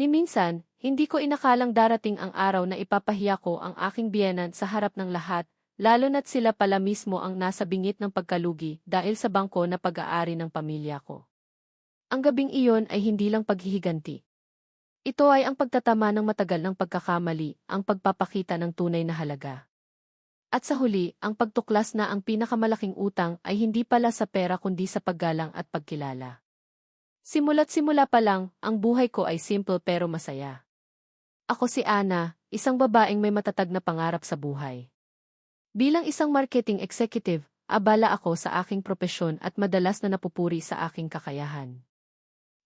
Ni minsan, hindi ko inakalang darating ang araw na ipapahiya ko ang aking biyenan sa harap ng lahat, lalo na't sila pala mismo ang nasa bingit ng pagkalugi dahil sa bangko na pag-aari ng pamilya ko. Ang gabing iyon ay hindi lang paghihiganti. Ito ay ang pagtatama ng matagal ng pagkakamali, ang pagpapakita ng tunay na halaga. At sa huli, ang pagtuklas na ang pinakamalaking utang ay hindi pala sa pera kundi sa paggalang at pagkilala. Simula't simula pa lang, ang buhay ko ay simple pero masaya. Ako si Ana, isang babaeng may matatag na pangarap sa buhay. Bilang isang marketing executive, abala ako sa aking propesyon at madalas na napupuri sa aking kakayahan.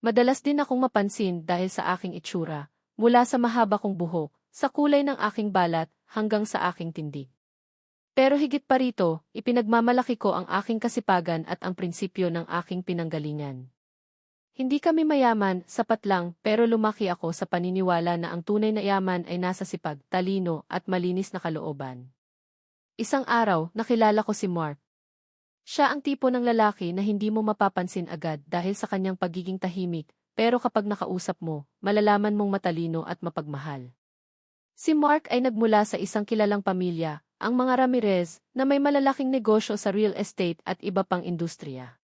Madalas din akong mapansin dahil sa aking itsura, mula sa mahaba kong buhok, sa kulay ng aking balat, hanggang sa aking tindig. Pero higit pa rito, ipinagmamalaki ko ang aking kasipagan at ang prinsipyo ng aking pinanggalingan. Hindi kami mayaman, sapat lang, pero lumaki ako sa paniniwala na ang tunay na yaman ay nasa sipag, talino, at malinis na kalooban. Isang araw, nakilala ko si Mark. Siya ang tipo ng lalaki na hindi mo mapapansin agad dahil sa kanyang pagiging tahimik, pero kapag nakausap mo, malalaman mong matalino at mapagmahal. Si Mark ay nagmula sa isang kilalang pamilya, ang mga Ramirez, na may malalaking negosyo sa real estate at iba pang industriya.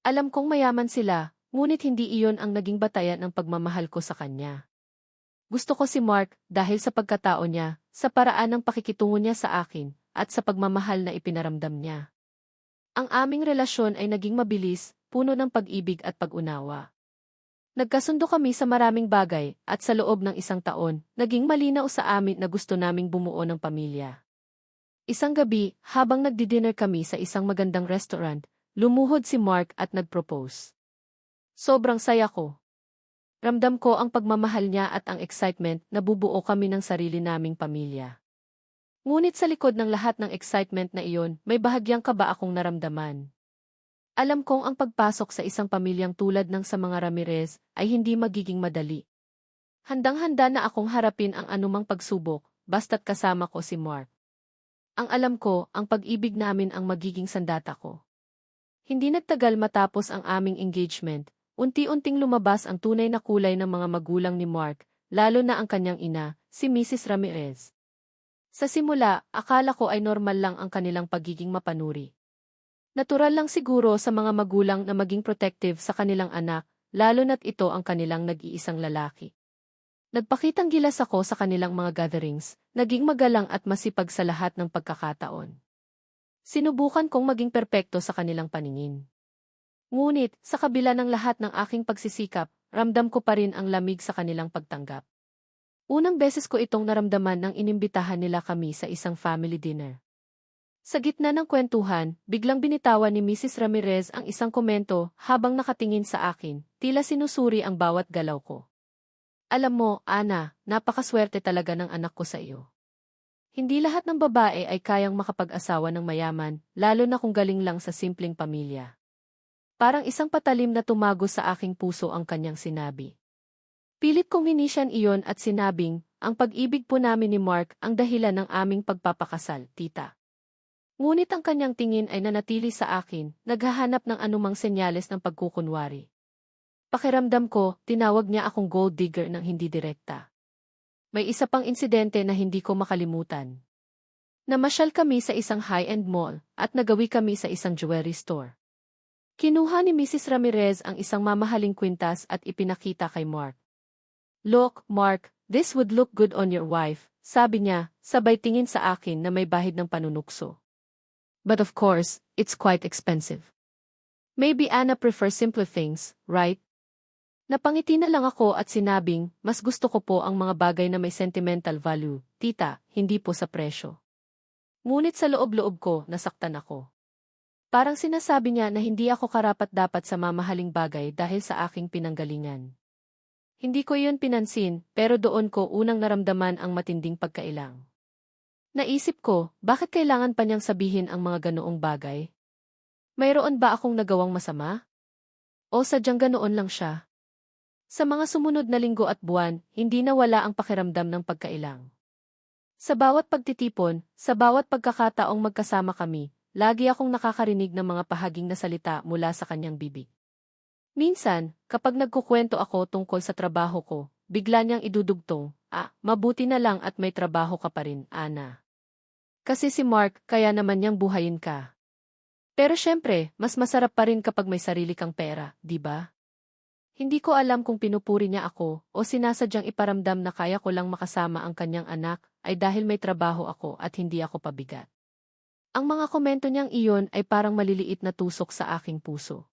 Alam kong mayaman sila, Ngunit hindi iyon ang naging batayan ng pagmamahal ko sa kanya. Gusto ko si Mark dahil sa pagkatao niya, sa paraan ng pakikitungo niya sa akin, at sa pagmamahal na ipinaramdam niya. Ang aming relasyon ay naging mabilis, puno ng pag-ibig at pag-unawa. Nagkasundo kami sa maraming bagay, at sa loob ng isang taon, naging malinaw sa amin na gusto naming bumuo ng pamilya. Isang gabi, habang nagdi-dinner kami sa isang magandang restaurant, lumuhod si Mark at nag-propose. Sobrang saya ko. Ramdam ko ang pagmamahal niya at ang excitement na bubuo kami ng sarili naming pamilya. Ngunit sa likod ng lahat ng excitement na iyon, may bahagyang kaba akong naramdaman. Alam kong ang pagpasok sa isang pamilyang tulad ng sa mga Ramirez ay hindi magiging madali. Handang-handa na akong harapin ang anumang pagsubok, basta't kasama ko si Mark. Ang alam ko, ang pag-ibig namin ang magiging sandata ko. Hindi nagtagal matapos ang aming engagement, Unti-unting lumabas ang tunay na kulay ng mga magulang ni Mark, lalo na ang kanyang ina, si Mrs. Ramirez. Sa simula, akala ko ay normal lang ang kanilang pagiging mapanuri. Natural lang siguro sa mga magulang na maging protective sa kanilang anak, lalo na't ito ang kanilang nag-iisang lalaki. Nagpakitang gilas ako sa kanilang mga gatherings, naging magalang at masipag sa lahat ng pagkakataon. Sinubukan kong maging perpekto sa kanilang paningin. Ngunit, sa kabila ng lahat ng aking pagsisikap, ramdam ko pa rin ang lamig sa kanilang pagtanggap. Unang beses ko itong naramdaman nang inimbitahan nila kami sa isang family dinner. Sa gitna ng kwentuhan, biglang binitawan ni Mrs. Ramirez ang isang komento habang nakatingin sa akin, tila sinusuri ang bawat galaw ko. Alam mo, Ana, napakaswerte talaga ng anak ko sa iyo. Hindi lahat ng babae ay kayang makapag-asawa ng mayaman, lalo na kung galing lang sa simpleng pamilya. Parang isang patalim na tumago sa aking puso ang kanyang sinabi. Pilit kong minisyan iyon at sinabing, ang pag-ibig po namin ni Mark ang dahilan ng aming pagpapakasal, tita. Ngunit ang kanyang tingin ay nanatili sa akin, naghahanap ng anumang senyales ng pagkukunwari. Pakiramdam ko, tinawag niya akong gold digger ng hindi direkta. May isa pang insidente na hindi ko makalimutan. Namasyal kami sa isang high-end mall at nagawi kami sa isang jewelry store. Kinuha ni Mrs. Ramirez ang isang mamahaling kwintas at ipinakita kay Mark. Look, Mark, this would look good on your wife, sabi niya, sabay tingin sa akin na may bahid ng panunukso. But of course, it's quite expensive. Maybe Anna prefers simple things, right? Napangiti na lang ako at sinabing, mas gusto ko po ang mga bagay na may sentimental value, tita, hindi po sa presyo. Ngunit sa loob-loob ko, nasaktan ako. Parang sinasabi niya na hindi ako karapat-dapat sa mamahaling bagay dahil sa aking pinanggalingan. Hindi ko iyon pinansin, pero doon ko unang naramdaman ang matinding pagkailang. Naisip ko, bakit kailangan pa niyang sabihin ang mga ganoong bagay? Mayroon ba akong nagawang masama? O sadyang ganoon lang siya? Sa mga sumunod na linggo at buwan, hindi nawala ang pakiramdam ng pagkailang. Sa bawat pagtitipon, sa bawat pagkakataong magkasama kami, Lagi akong nakakarinig ng mga pahaging na salita mula sa kanyang bibig. Minsan, kapag nagkukwento ako tungkol sa trabaho ko, bigla niyang idudugtong, ah, mabuti na lang at may trabaho ka pa rin, Ana. Kasi si Mark, kaya naman niyang buhayin ka. Pero syempre, mas masarap pa rin kapag may sarili kang pera, di ba? Hindi ko alam kung pinupuri niya ako o sinasadyang iparamdam na kaya ko lang makasama ang kanyang anak ay dahil may trabaho ako at hindi ako pabigat. Ang mga komento niyang iyon ay parang maliliit na tusok sa aking puso.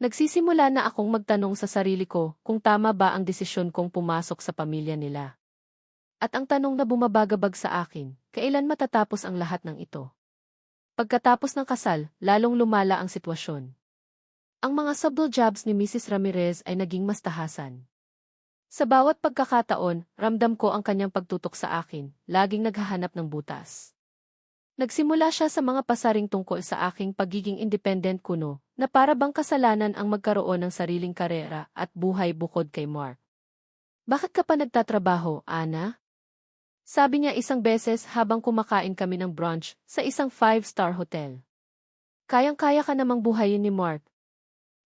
Nagsisimula na akong magtanong sa sarili ko kung tama ba ang desisyon kong pumasok sa pamilya nila. At ang tanong na bumabagabag sa akin, kailan matatapos ang lahat ng ito? Pagkatapos ng kasal, lalong lumala ang sitwasyon. Ang mga subtle jobs ni Mrs. Ramirez ay naging mas tahasan. Sa bawat pagkakataon, ramdam ko ang kanyang pagtutok sa akin, laging naghahanap ng butas. Nagsimula siya sa mga pasaring tungkol sa aking pagiging independent kuno, na para bang kasalanan ang magkaroon ng sariling karera at buhay bukod kay Mark. Bakit ka pa nagtatrabaho, Ana? Sabi niya isang beses habang kumakain kami ng brunch sa isang five-star hotel. Kayang-kaya ka namang buhayin ni Mark.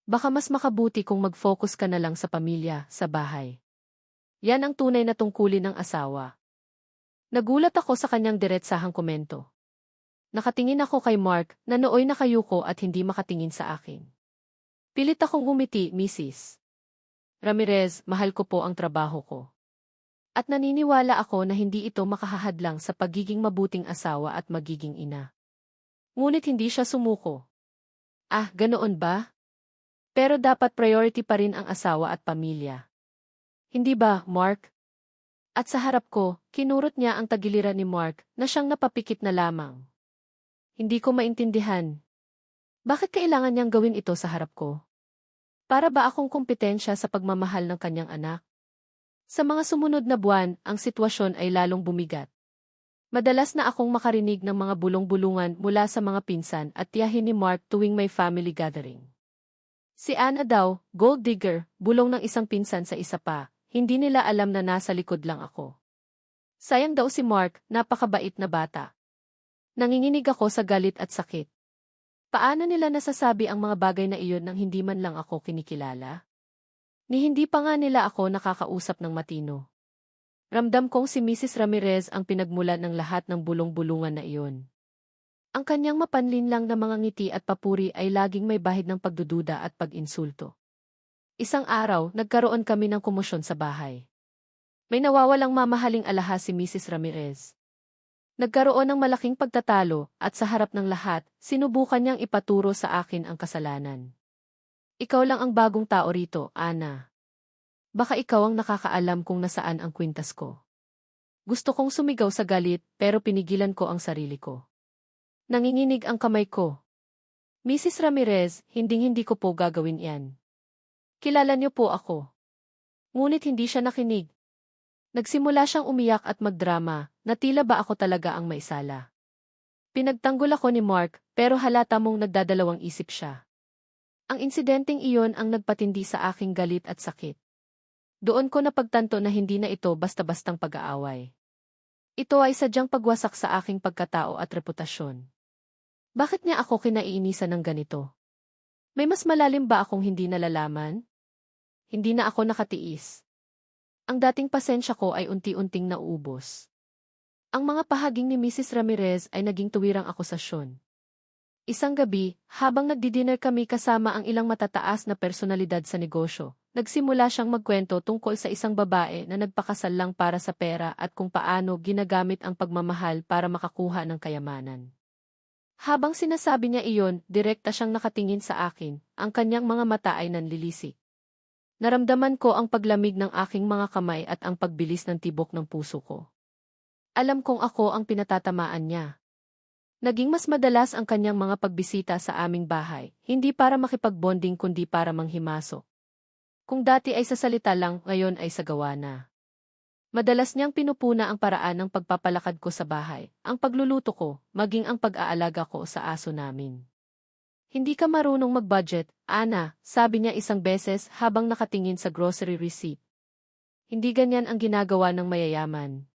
Baka mas makabuti kung mag-focus ka na lang sa pamilya, sa bahay. Yan ang tunay na tungkulin ng asawa. Nagulat ako sa kanyang diretsahang komento. Nakatingin ako kay Mark na nooy nakayuko at hindi makatingin sa akin. Pilit akong gumiti, Mrs. Ramirez, mahal ko po ang trabaho ko. At naniniwala ako na hindi ito makahahadlang sa pagiging mabuting asawa at magiging ina. Ngunit hindi siya sumuko. Ah, ganoon ba? Pero dapat priority pa rin ang asawa at pamilya. Hindi ba, Mark? At sa harap ko, kinurot niya ang tagiliran ni Mark na siyang napapikit na lamang. Hindi ko maintindihan. Bakit kailangan niyang gawin ito sa harap ko? Para ba akong kompetensya sa pagmamahal ng kanyang anak? Sa mga sumunod na buwan, ang sitwasyon ay lalong bumigat. Madalas na akong makarinig ng mga bulong-bulungan mula sa mga pinsan at tiyahin ni Mark tuwing may family gathering. Si Anna daw, gold digger, bulong ng isang pinsan sa isa pa, hindi nila alam na nasa likod lang ako. Sayang daw si Mark, napakabait na bata. Nanginginig ako sa galit at sakit. Paano nila nasasabi ang mga bagay na iyon nang hindi man lang ako kinikilala? Ni hindi pa nga nila ako nakakausap ng matino. Ramdam kong si Mrs. Ramirez ang pinagmulan ng lahat ng bulong-bulungan na iyon. Ang kanyang mapanlin lang na mga ngiti at papuri ay laging may bahid ng pagdududa at pag-insulto. Isang araw, nagkaroon kami ng komosyon sa bahay. May nawawalang mamahaling alahas si Mrs. Ramirez. Nagkaroon ng malaking pagtatalo at sa harap ng lahat, sinubukan niyang ipaturo sa akin ang kasalanan. Ikaw lang ang bagong tao rito, Ana. Baka ikaw ang nakakaalam kung nasaan ang kwintas ko. Gusto kong sumigaw sa galit pero pinigilan ko ang sarili ko. Nanginginig ang kamay ko. Mrs. Ramirez, hinding-hindi ko po gagawin yan. Kilala niyo po ako. Ngunit hindi siya nakinig. Nagsimula siyang umiyak at magdrama, na tila ba ako talaga ang maisala. Pinagtanggol ako ni Mark, pero halata mong nagdadalawang isip siya. Ang insidenteng iyon ang nagpatindi sa aking galit at sakit. Doon ko napagtanto na hindi na ito basta-bastang pag-aaway. Ito ay sadyang pagwasak sa aking pagkatao at reputasyon. Bakit niya ako kinaiinisan ng ganito? May mas malalim ba akong hindi nalalaman? Hindi na ako nakatiis. Ang dating pasensya ko ay unti-unting nauubos. Ang mga pahaging ni Mrs. Ramirez ay naging tuwirang akusasyon. Isang gabi, habang nagdi-dinner kami kasama ang ilang matataas na personalidad sa negosyo, nagsimula siyang magkwento tungkol sa isang babae na nagpakasal lang para sa pera at kung paano ginagamit ang pagmamahal para makakuha ng kayamanan. Habang sinasabi niya iyon, direkta siyang nakatingin sa akin, ang kanyang mga mata ay nanlilisik. Naramdaman ko ang paglamig ng aking mga kamay at ang pagbilis ng tibok ng puso ko. Alam kong ako ang pinatatamaan niya. Naging mas madalas ang kanyang mga pagbisita sa aming bahay, hindi para makipagbonding kundi para manghimaso. Kung dati ay sa salita lang, ngayon ay sa gawa na. Madalas niyang pinupuna ang paraan ng pagpapalakad ko sa bahay, ang pagluluto ko, maging ang pag-aalaga ko sa aso namin. Hindi ka marunong mag-budget, Ana, sabi niya isang beses habang nakatingin sa grocery receipt. Hindi ganyan ang ginagawa ng mayayaman.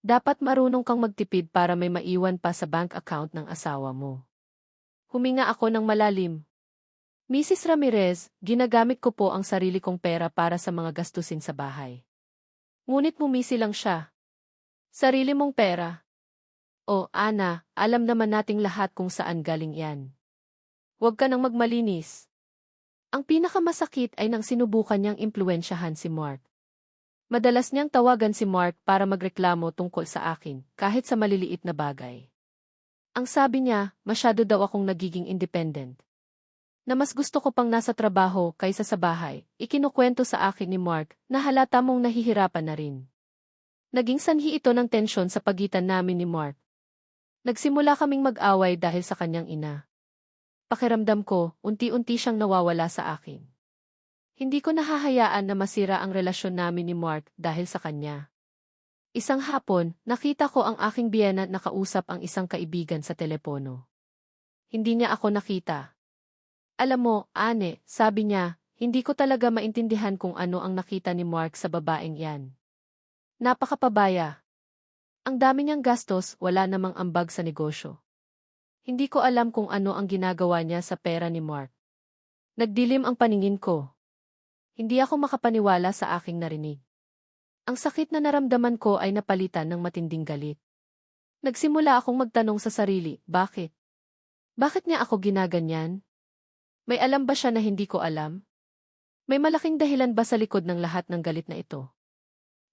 Dapat marunong kang magtipid para may maiwan pa sa bank account ng asawa mo. Huminga ako ng malalim. Mrs. Ramirez, ginagamit ko po ang sarili kong pera para sa mga gastusin sa bahay. Ngunit mumisi lang siya. Sarili mong pera. O, Ana, alam naman nating lahat kung saan galing yan. Huwag ka nang magmalinis. Ang pinakamasakit ay nang sinubukan niyang impluensyahan si Mark. Madalas niyang tawagan si Mark para magreklamo tungkol sa akin, kahit sa maliliit na bagay. Ang sabi niya, masyado daw akong nagiging independent. Na mas gusto ko pang nasa trabaho kaysa sa bahay, ikinukwento sa akin ni Mark na halata mong nahihirapan na rin. Naging sanhi ito ng tensyon sa pagitan namin ni Mark. Nagsimula kaming mag-away dahil sa kanyang ina. Pakiramdam ko, unti-unti siyang nawawala sa akin. Hindi ko nahahayaan na masira ang relasyon namin ni Mark dahil sa kanya. Isang hapon, nakita ko ang aking biyena na kausap ang isang kaibigan sa telepono. Hindi niya ako nakita. Alam mo, Ane, sabi niya, hindi ko talaga maintindihan kung ano ang nakita ni Mark sa babaeng yan. Napakapabaya. Ang dami niyang gastos, wala namang ambag sa negosyo. Hindi ko alam kung ano ang ginagawa niya sa pera ni Mark. Nagdilim ang paningin ko. Hindi ako makapaniwala sa aking narinig. Ang sakit na naramdaman ko ay napalitan ng matinding galit. Nagsimula akong magtanong sa sarili, bakit? Bakit niya ako ginaganyan? May alam ba siya na hindi ko alam? May malaking dahilan ba sa likod ng lahat ng galit na ito?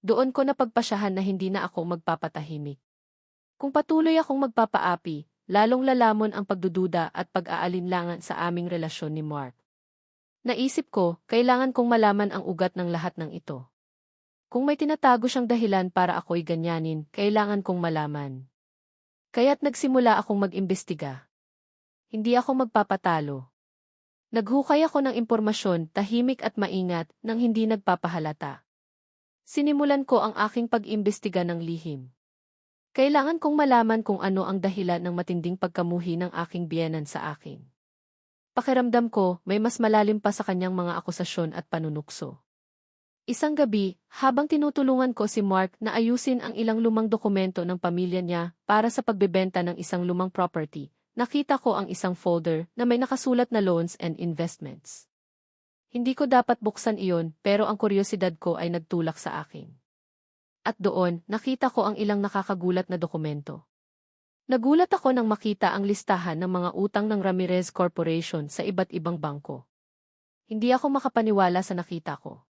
Doon ko napagpasyahan na hindi na ako magpapatahimik. Kung patuloy akong magpapaapi, lalong lalamon ang pagdududa at pag-aalinlangan sa aming relasyon ni Mark. Naisip ko, kailangan kong malaman ang ugat ng lahat ng ito. Kung may tinatago siyang dahilan para ako'y ganyanin, kailangan kong malaman. Kaya't nagsimula akong mag-imbestiga. Hindi ako magpapatalo. Naghukay ako ng impormasyon, tahimik at maingat, nang hindi nagpapahalata. Sinimulan ko ang aking pag-imbestiga ng lihim. Kailangan kong malaman kung ano ang dahilan ng matinding pagkamuhi ng aking biyenan sa akin. Pakiramdam ko, may mas malalim pa sa kanyang mga akusasyon at panunukso. Isang gabi, habang tinutulungan ko si Mark na ayusin ang ilang lumang dokumento ng pamilya niya para sa pagbebenta ng isang lumang property, nakita ko ang isang folder na may nakasulat na loans and investments. Hindi ko dapat buksan iyon pero ang kuryosidad ko ay nagtulak sa akin. At doon, nakita ko ang ilang nakakagulat na dokumento. Nagulat ako nang makita ang listahan ng mga utang ng Ramirez Corporation sa iba't ibang bangko. Hindi ako makapaniwala sa nakita ko.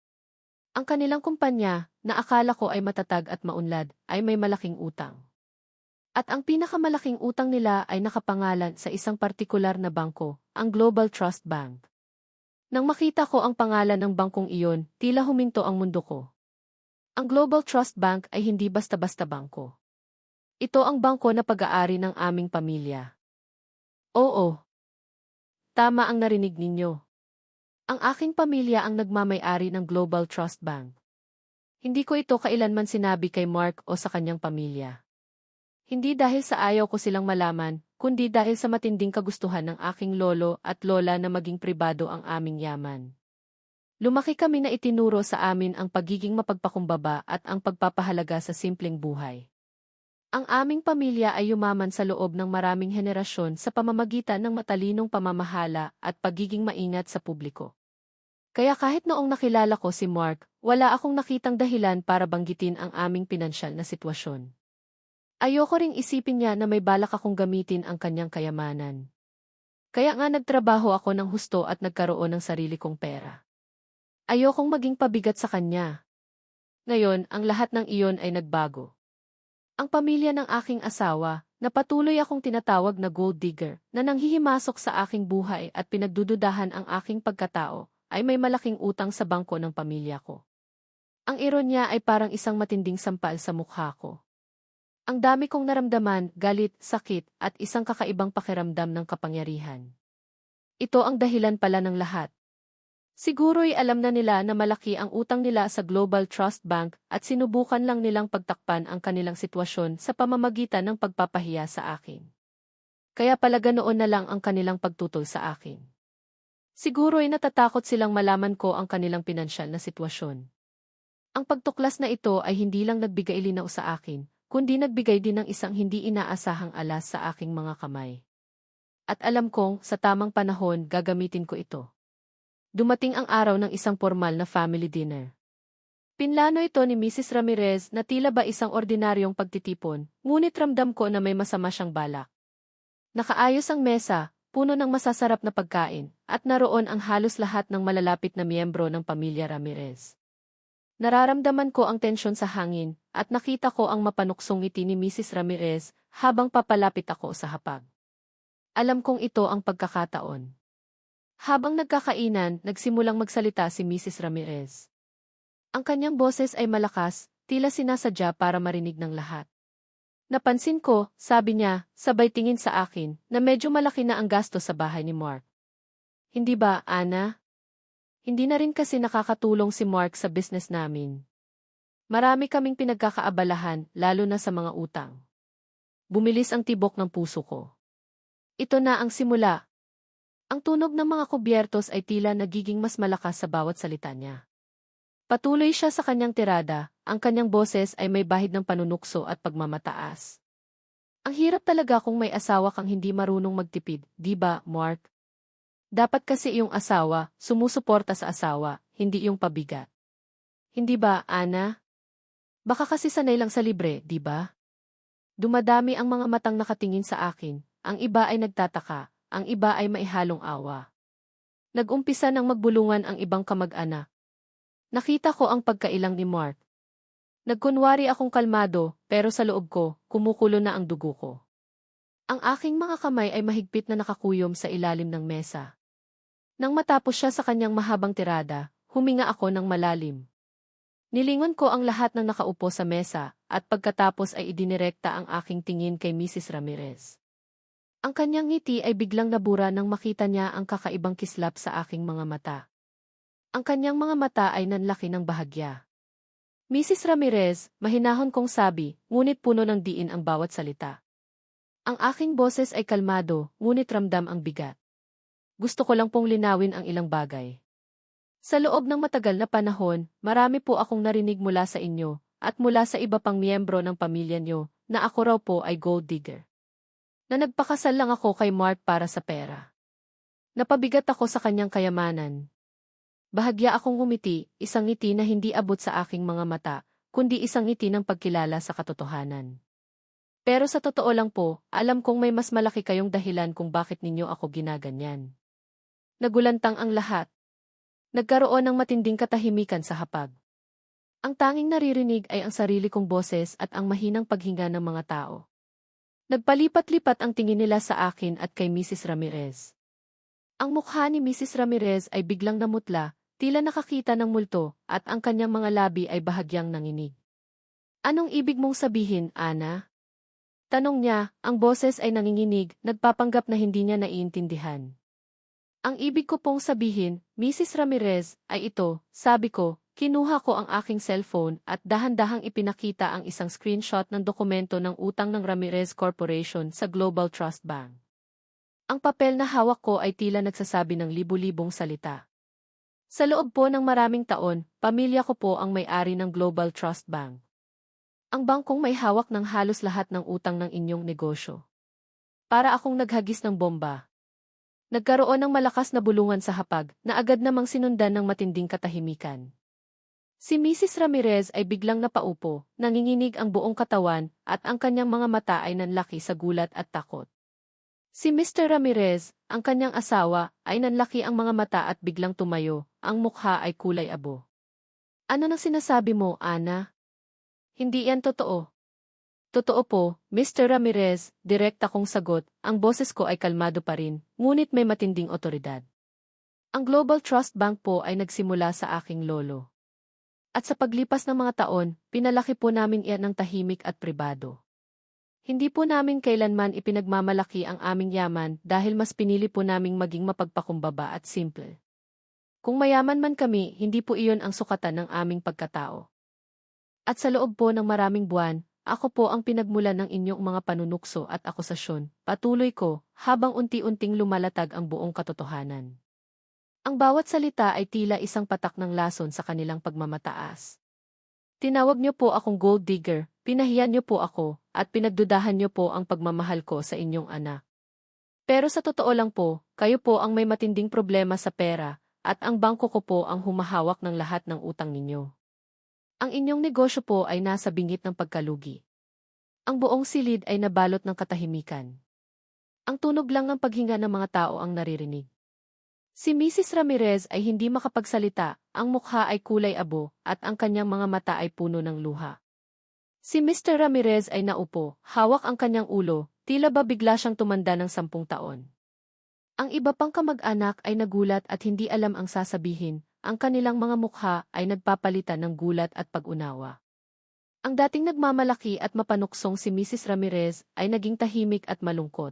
Ang kanilang kumpanya, na akala ko ay matatag at maunlad, ay may malaking utang. At ang pinakamalaking utang nila ay nakapangalan sa isang partikular na bangko, ang Global Trust Bank. Nang makita ko ang pangalan ng bangkong iyon, tila huminto ang mundo ko. Ang Global Trust Bank ay hindi basta-basta bangko. Ito ang bangko na pag-aari ng aming pamilya. Oo. Tama ang narinig ninyo. Ang aking pamilya ang nagmamay-ari ng Global Trust Bank. Hindi ko ito kailanman sinabi kay Mark o sa kanyang pamilya. Hindi dahil sa ayaw ko silang malaman, kundi dahil sa matinding kagustuhan ng aking lolo at lola na maging pribado ang aming yaman. Lumaki kami na itinuro sa amin ang pagiging mapagpakumbaba at ang pagpapahalaga sa simpleng buhay. Ang aming pamilya ay yumaman sa loob ng maraming henerasyon sa pamamagitan ng matalinong pamamahala at pagiging maingat sa publiko. Kaya kahit noong nakilala ko si Mark, wala akong nakitang dahilan para banggitin ang aming pinansyal na sitwasyon. Ayoko ring isipin niya na may balak akong gamitin ang kanyang kayamanan. Kaya nga nagtrabaho ako ng husto at nagkaroon ng sarili kong pera. Ayokong maging pabigat sa kanya. Ngayon, ang lahat ng iyon ay nagbago. Ang pamilya ng aking asawa, na patuloy akong tinatawag na gold digger, na nanghihimasok sa aking buhay at pinagdududahan ang aking pagkatao, ay may malaking utang sa bangko ng pamilya ko. Ang ironya ay parang isang matinding sampal sa mukha ko. Ang dami kong naramdaman, galit, sakit, at isang kakaibang pakiramdam ng kapangyarihan. Ito ang dahilan pala ng lahat. Siguro'y alam na nila na malaki ang utang nila sa Global Trust Bank at sinubukan lang nilang pagtakpan ang kanilang sitwasyon sa pamamagitan ng pagpapahiya sa akin. Kaya pala ganoon na lang ang kanilang pagtutol sa akin. Siguro'y natatakot silang malaman ko ang kanilang pinansyal na sitwasyon. Ang pagtuklas na ito ay hindi lang nagbigay linaw sa akin, kundi nagbigay din ng isang hindi inaasahang alas sa aking mga kamay. At alam kong, sa tamang panahon, gagamitin ko ito. Dumating ang araw ng isang formal na family dinner. Pinlano ito ni Mrs. Ramirez na tila ba isang ordinaryong pagtitipon, ngunit ramdam ko na may masama siyang balak. Nakaayos ang mesa, puno ng masasarap na pagkain, at naroon ang halos lahat ng malalapit na miyembro ng pamilya Ramirez. Nararamdaman ko ang tensyon sa hangin, at nakita ko ang mapanuksong ngiti ni Mrs. Ramirez habang papalapit ako sa hapag. Alam kong ito ang pagkakataon. Habang nagkakainan, nagsimulang magsalita si Mrs. Ramirez. Ang kanyang boses ay malakas, tila sinasadya para marinig ng lahat. Napansin ko, sabi niya, sabay tingin sa akin, na medyo malaki na ang gasto sa bahay ni Mark. Hindi ba, Ana? Hindi na rin kasi nakakatulong si Mark sa business namin. Marami kaming pinagkakaabalahan, lalo na sa mga utang. Bumilis ang tibok ng puso ko. Ito na ang simula. Ang tunog ng mga kubyertos ay tila nagiging mas malakas sa bawat salita niya. Patuloy siya sa kanyang tirada, ang kanyang boses ay may bahid ng panunukso at pagmamataas. Ang hirap talaga kung may asawa kang hindi marunong magtipid, di ba, Mark? Dapat kasi iyong asawa, sumusuporta sa asawa, hindi iyong pabigat. Hindi ba, Ana? Baka kasi sanay lang sa libre, di ba? Dumadami ang mga matang nakatingin sa akin, ang iba ay nagtataka, ang iba ay maihalong awa. Nag-umpisa ng magbulungan ang ibang kamag-anak, Nakita ko ang pagkailang ni Mark. Nagkunwari akong kalmado, pero sa loob ko, kumukulo na ang dugo ko. Ang aking mga kamay ay mahigpit na nakakuyom sa ilalim ng mesa. Nang matapos siya sa kanyang mahabang tirada, huminga ako ng malalim. Nilingon ko ang lahat ng nakaupo sa mesa, at pagkatapos ay idinirekta ang aking tingin kay Mrs. Ramirez. Ang kanyang ngiti ay biglang nabura nang makita niya ang kakaibang kislap sa aking mga mata. Ang kanyang mga mata ay nanlaki ng bahagya. Mrs. Ramirez, mahinahon kong sabi, ngunit puno ng diin ang bawat salita. Ang aking boses ay kalmado, ngunit ramdam ang bigat. Gusto ko lang pong linawin ang ilang bagay. Sa loob ng matagal na panahon, marami po akong narinig mula sa inyo, at mula sa iba pang miyembro ng pamilya nyo, na ako raw po ay gold digger. Na nagpakasal lang ako kay Mark para sa pera. Napabigat ako sa kanyang kayamanan, Bahagya akong ngumiti, isang ngiti na hindi abot sa aking mga mata, kundi isang ngiti ng pagkilala sa katotohanan. Pero sa totoo lang po, alam kong may mas malaki kayong dahilan kung bakit ninyo ako ginaganyan. Nagulantang ang lahat. Nagkaroon ng matinding katahimikan sa hapag. Ang tanging naririnig ay ang sarili kong boses at ang mahinang paghinga ng mga tao. Nagpalipat-lipat ang tingin nila sa akin at kay Mrs. Ramirez. Ang mukha ni Mrs. Ramirez ay biglang namutla, Tila nakakita ng multo, at ang kanyang mga labi ay bahagyang nanginig. Anong ibig mong sabihin, Ana? Tanong niya, ang boses ay nanginginig, nagpapanggap na hindi niya naiintindihan. Ang ibig ko pong sabihin, Mrs. Ramirez, ay ito, sabi ko, kinuha ko ang aking cellphone at dahan-dahang ipinakita ang isang screenshot ng dokumento ng utang ng Ramirez Corporation sa Global Trust Bank. Ang papel na hawak ko ay tila nagsasabi ng libu-libong salita. Sa loob po ng maraming taon, pamilya ko po ang may-ari ng Global Trust Bank. Ang bangkong may hawak ng halos lahat ng utang ng inyong negosyo. Para akong naghagis ng bomba. Nagkaroon ng malakas na bulungan sa hapag na agad namang sinundan ng matinding katahimikan. Si Mrs. Ramirez ay biglang napaupo, nanginginig ang buong katawan at ang kanyang mga mata ay nanlaki sa gulat at takot. Si Mr. Ramirez, ang kanyang asawa, ay nanlaki ang mga mata at biglang tumayo, ang mukha ay kulay abo. Ano nang sinasabi mo, Ana? Hindi yan totoo. Totoo po, Mr. Ramirez, direkta kong sagot, ang boses ko ay kalmado pa rin, ngunit may matinding otoridad. Ang Global Trust Bank po ay nagsimula sa aking lolo. At sa paglipas ng mga taon, pinalaki po namin iyan ng tahimik at pribado. Hindi po namin kailanman ipinagmamalaki ang aming yaman dahil mas pinili po naming maging mapagpakumbaba at simple. Kung mayaman man kami, hindi po iyon ang sukatan ng aming pagkatao. At sa loob po ng maraming buwan, ako po ang pinagmulan ng inyong mga panunukso at akusasyon, patuloy ko, habang unti-unting lumalatag ang buong katotohanan. Ang bawat salita ay tila isang patak ng lason sa kanilang pagmamataas. Tinawag niyo po akong gold digger, pinahiyan niyo po ako, at pinagdudahan niyo po ang pagmamahal ko sa inyong anak. Pero sa totoo lang po, kayo po ang may matinding problema sa pera, at ang bangko ko po ang humahawak ng lahat ng utang ninyo. Ang inyong negosyo po ay nasa bingit ng pagkalugi. Ang buong silid ay nabalot ng katahimikan. Ang tunog lang ng paghinga ng mga tao ang naririnig. Si Mrs. Ramirez ay hindi makapagsalita, ang mukha ay kulay abo, at ang kanyang mga mata ay puno ng luha. Si Mr. Ramirez ay naupo, hawak ang kanyang ulo, tila ba bigla siyang tumanda ng sampung taon. Ang iba pang kamag-anak ay nagulat at hindi alam ang sasabihin, ang kanilang mga mukha ay nagpapalitan ng gulat at pag-unawa. Ang dating nagmamalaki at mapanuksong si Mrs. Ramirez ay naging tahimik at malungkot.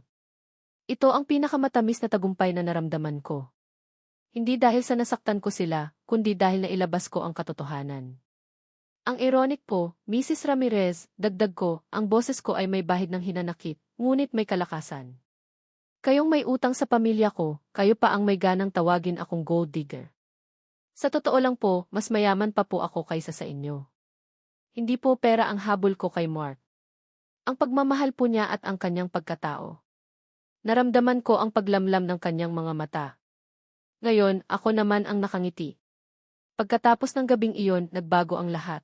Ito ang pinakamatamis na tagumpay na naramdaman ko. Hindi dahil sa nasaktan ko sila, kundi dahil nailabas ko ang katotohanan. Ang ironic po, Mrs. Ramirez, dagdag ko, ang boses ko ay may bahid ng hinanakit, ngunit may kalakasan. Kayong may utang sa pamilya ko, kayo pa ang may ganang tawagin akong gold digger. Sa totoo lang po, mas mayaman pa po ako kaysa sa inyo. Hindi po pera ang habol ko kay Mark. Ang pagmamahal po niya at ang kanyang pagkatao. Naramdaman ko ang paglamlam ng kanyang mga mata. Ngayon, ako naman ang nakangiti. Pagkatapos ng gabing iyon, nagbago ang lahat.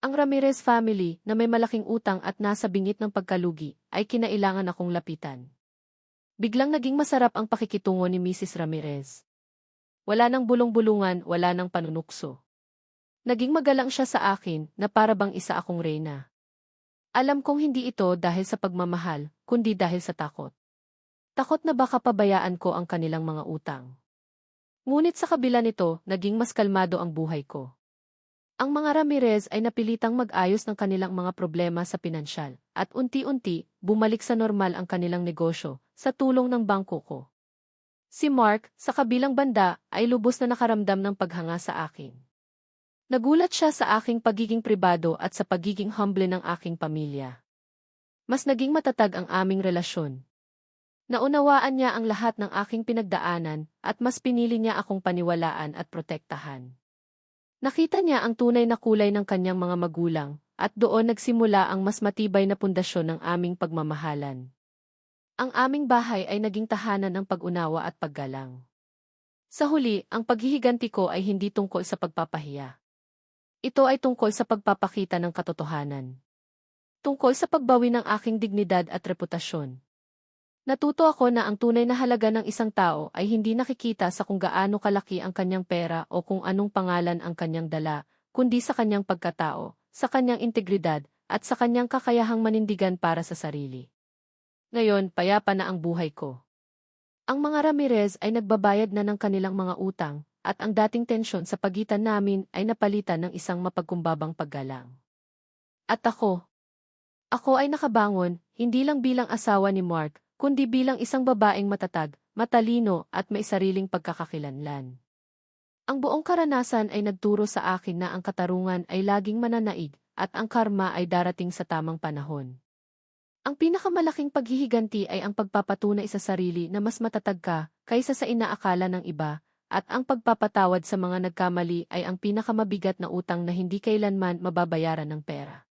Ang Ramirez family, na may malaking utang at nasa bingit ng pagkalugi, ay kinailangan akong lapitan. Biglang naging masarap ang pakikitungo ni Mrs. Ramirez. Wala nang bulong-bulungan, wala nang panunukso. Naging magalang siya sa akin na para bang isa akong reyna. Alam kong hindi ito dahil sa pagmamahal, kundi dahil sa takot. Takot na baka pabayaan ko ang kanilang mga utang. Ngunit sa kabila nito, naging mas kalmado ang buhay ko. Ang mga Ramirez ay napilitang mag-ayos ng kanilang mga problema sa pinansyal, at unti-unti, bumalik sa normal ang kanilang negosyo, sa tulong ng bangko ko. Si Mark, sa kabilang banda, ay lubos na nakaramdam ng paghanga sa akin. Nagulat siya sa aking pagiging pribado at sa pagiging humble ng aking pamilya. Mas naging matatag ang aming relasyon, Naunawaan niya ang lahat ng aking pinagdaanan at mas pinili niya akong paniwalaan at protektahan. Nakita niya ang tunay na kulay ng kanyang mga magulang at doon nagsimula ang mas matibay na pundasyon ng aming pagmamahalan. Ang aming bahay ay naging tahanan ng pag-unawa at paggalang. Sa huli, ang paghihiganti ko ay hindi tungkol sa pagpapahiya. Ito ay tungkol sa pagpapakita ng katotohanan. Tungkol sa pagbawi ng aking dignidad at reputasyon. Natuto ako na ang tunay na halaga ng isang tao ay hindi nakikita sa kung gaano kalaki ang kanyang pera o kung anong pangalan ang kanyang dala, kundi sa kanyang pagkatao, sa kanyang integridad, at sa kanyang kakayahang manindigan para sa sarili. Ngayon, payapa na ang buhay ko. Ang mga Ramirez ay nagbabayad na ng kanilang mga utang, at ang dating tensyon sa pagitan namin ay napalitan ng isang mapagkumbabang paggalang. At ako, ako ay nakabangon, hindi lang bilang asawa ni Mark, kundi bilang isang babaeng matatag, matalino at may sariling pagkakakilanlan. Ang buong karanasan ay nagturo sa akin na ang katarungan ay laging mananaig at ang karma ay darating sa tamang panahon. Ang pinakamalaking paghihiganti ay ang pagpapatunay sa sarili na mas matatag ka kaysa sa inaakala ng iba at ang pagpapatawad sa mga nagkamali ay ang pinakamabigat na utang na hindi kailanman mababayaran ng pera.